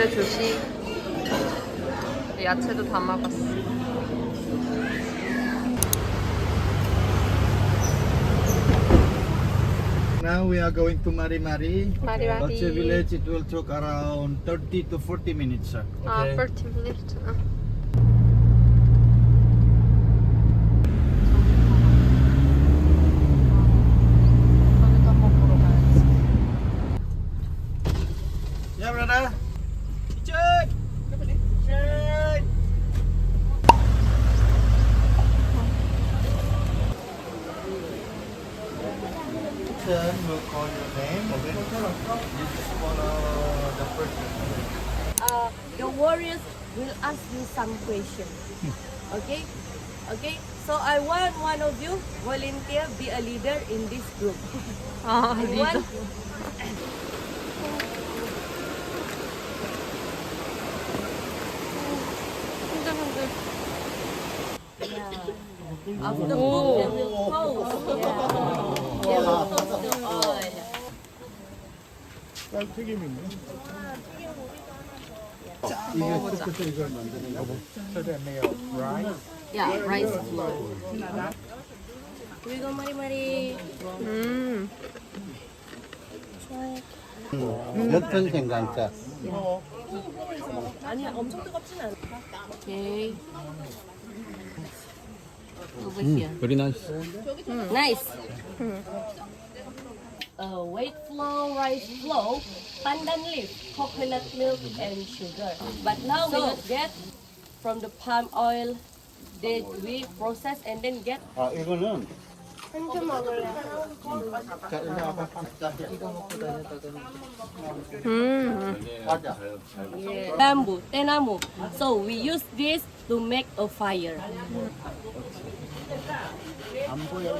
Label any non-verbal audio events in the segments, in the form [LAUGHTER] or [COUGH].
오늘의 조식 야채도 다 먹었어. Now we are going to Mari Mari. Mari Mari. Loche village, it will take around 30 to 40 minutes. sir. 아, Okay. 30 minutes. 아. ask you some questions. Okay? Okay? So I want one of you volunteer be a leader in this group. [LAUGHS] 아, I 리더. want 흔들흔들. after the Oh. book they will pose. Yeah. They will pose the oil. 이게 스프에서 이걸 만드 rice. Go mari mari. 음. 몇분 생강차? 아니야, 엄청 뜨겁진 않아. Okay. Over Hmm. here. Very nice. Nice. Uh, white flour, rice flour, pandan leaf, coconut milk, and sugar. But now we will get from the palm oil that we process and then get. 아 이거는 한점 먹을래. 자 일로 와봐. 자, 음. 가자. Bamboo, tenamu. So we use this to make a fire. 안 보여.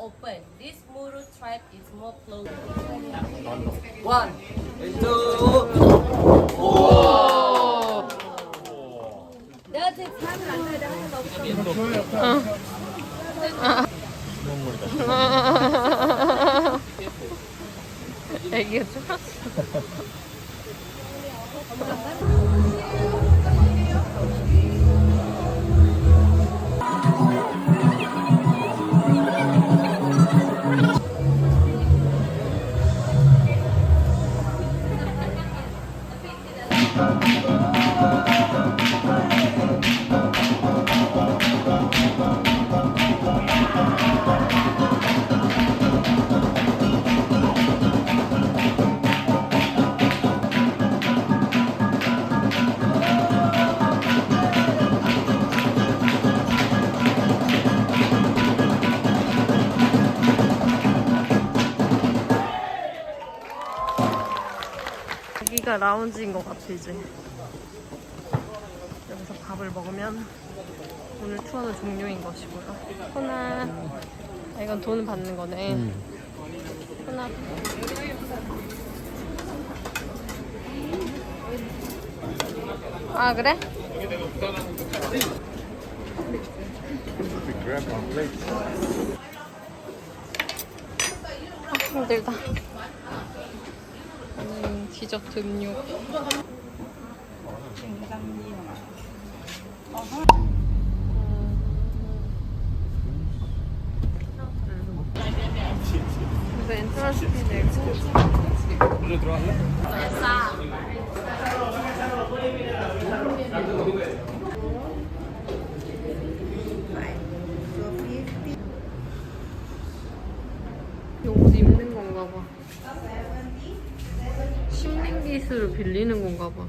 open. This Muru stripe is more closed. One. That's it. [LAUGHS] 애기가 쫄았어. [LAUGHS] 여기가 라운지인 것 같아 이제. 여기서 밥을 먹으면 오늘 투어는 종료인 것이고요. 호나. 아, 이건 돈 받는 거네. 호나. 아 그래? 아, 힘들다. 음, 디저트 음료 그래서 엔트런스 피 내고. 이옷 입는 건가 봐. 기술을 빌리는 건가 봐.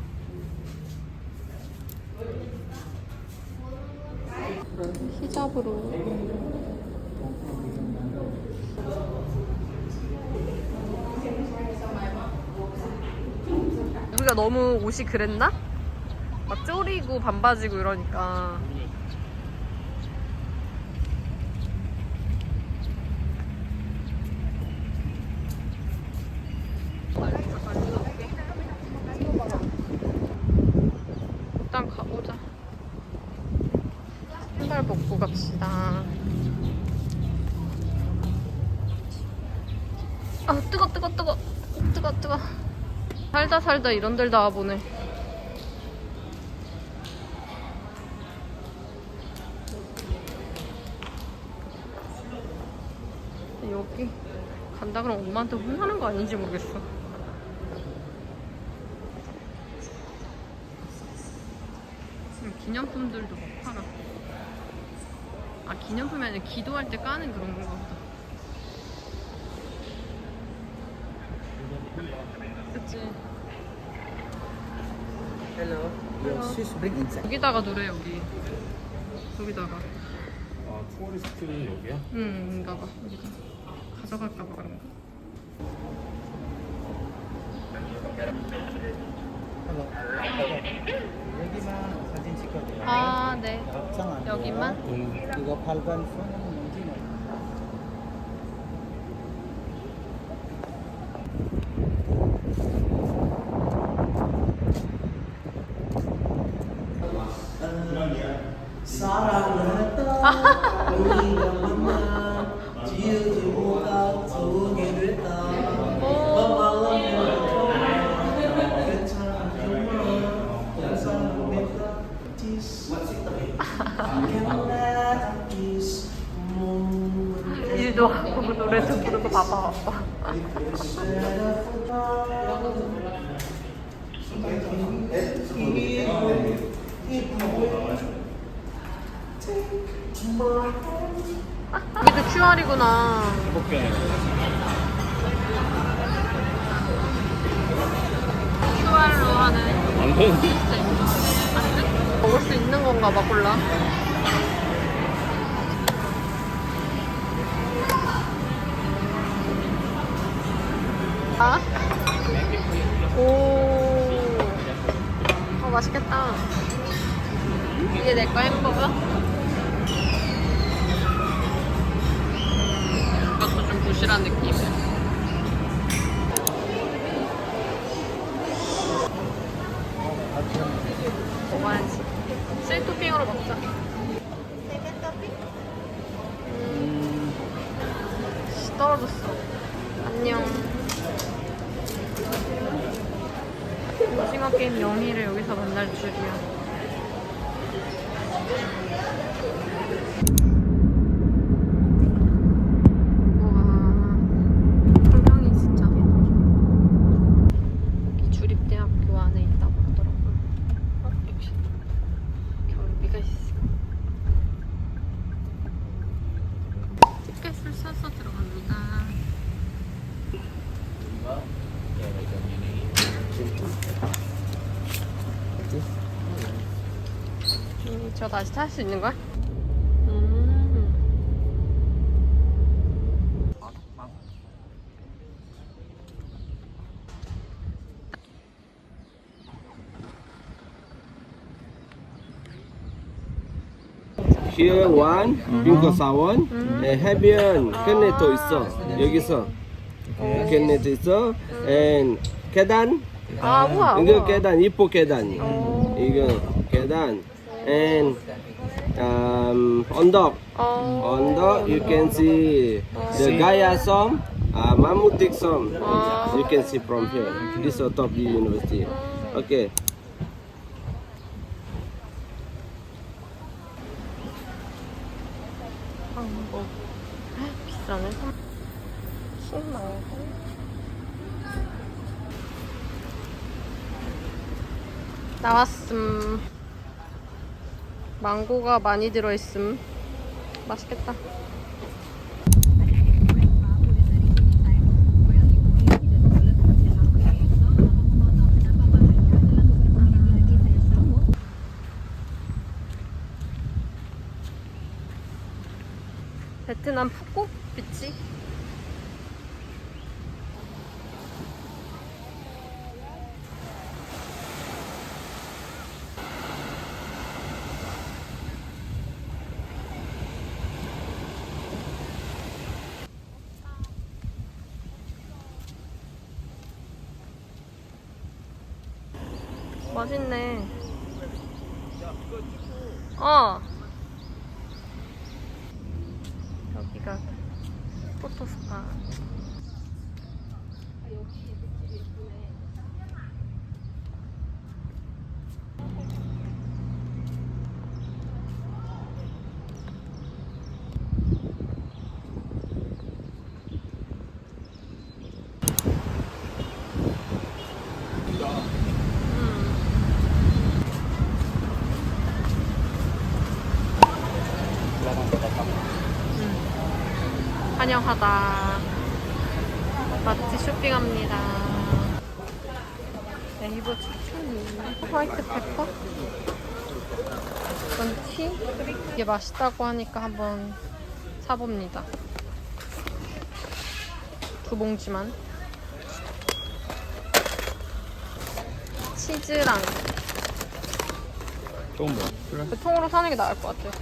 히잡으로. 우리가 너무 옷이 그랬나? 막 쪼리고 반바지고 이러니까. 일단 가보자. 신발 벗고 갑시다. 아 뜨거 뜨거 뜨거 뜨거. 살다 살다 이런 데를 나와보네. 여기 간다 그럼 엄마한테 혼나는 거 아닌지 모르겠어. 기념품들도 막 팔아. 아 기념품이 아니라 기도할 때 까는 그런 건가 보다. 그치. Hello. Your shoes bring inside. 여기다가 노래 여기. 여기다가. 아 투어리스트 여기야? 응, 인가 봐. 여기다. 가져갈까 봐 그런 거. Hello. 여기만 사진 찍어도 돼요. 아, 네. 안 돼요. 여기만? 음, 이거 발간 손 QR이구나. 행복해 QR로 하는 안 되는데? 안 돼? 먹을 수 있는 건가 봐, 골라. 아? 오. 어, 맛있겠다. 이게 내 거 햄버거? 도좀 부실한 느낌이야. 먹어야지. 셀 토핑으로 먹자. 음. 안녕. 오징어 게임 영희를 여기서 만날 줄이야. 우와, 풍경이 진짜. 여기 주립대학교 안에 있다고 하더라고요. 어, 역시 경비가 있어. 티켓을 사서 들어갑니다. 음, 저 다시 탈 수 있는 거야? 음. Here one, 빙고 사원, 에, 해변 캔네토 있어. 여기서 캔네토 있어. and 계단, 아, 우와. 이거 우와. 계단, 이뻐 계단. 어. 이거 계단. and um, 언덕, 어. 언덕. You can see the Gaya Som, uh, Mamutik Som. 아. You can see from here. This is top view university. Okay. 한국 비싸네. 10만 원. 나왔음. 망고가 많이 들어있음. 맛있겠다. 베트남 푸꾸 비치? 맛있네. 어. 여기가 포토스파. 환영하다. 마트 쇼핑합니다. 네이버 추천이 화이트 페퍼? 이건 티? 이게 맛있다고 하니까 한번 사봅니다. 두 봉지만. 치즈랑 조금 뭐 그래 그 통으로 사는 게 나을 것 같아.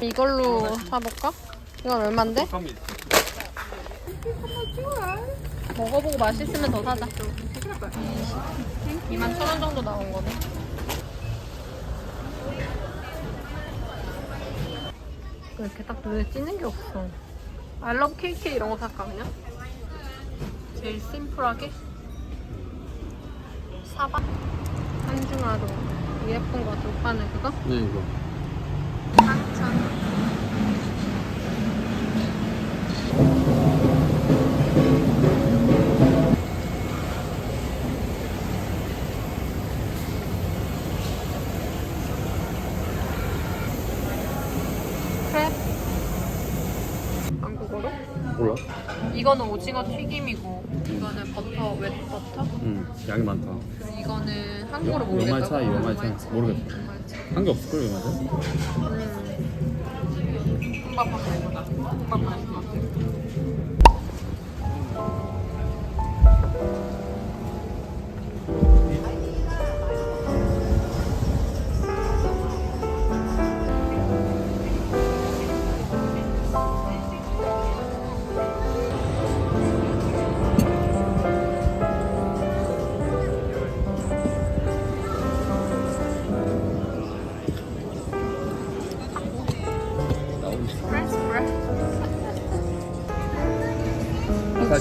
이걸로 사볼까? 이건 얼만데? 먹어보고 맛있으면 더 사자. 2만 천 원 정도 나온 거네. 이렇게 딱 눈에 띄는 게 없어. 알러브 케이크 이런 거 살까 그냥? 제일 심플하게? 사봐. 한중하로 예쁜 거 오빠는 그거? 네 이거. 상천. 이거는 오징어 튀김이고 이거는 버터 웹 버터 응 양이 많다 그리고 이거는 한국어로 차 연말 차 모르겠어 연말 차. 한게 없을걸 차? 음. 국밥 먹고 국밥 맛있어. 프레스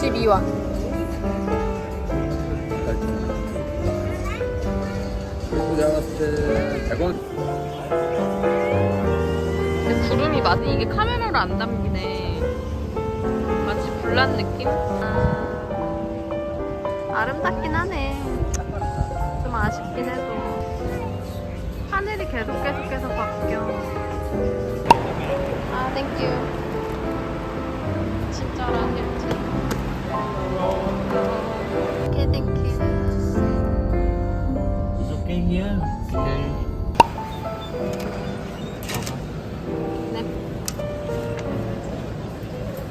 62원. 그리고 내가 봤을 때 100원. 근데 구름이 많이 이게 카메라로 안 담기네. 마치 불난 느낌? 아, 아름답긴 하네. 좀 아쉽긴 해도. 하늘이 계속 계속 계속 바뀌어. 아, 땡큐. 진짜로 한 입. Okay, thank you. It's okay here. Okay.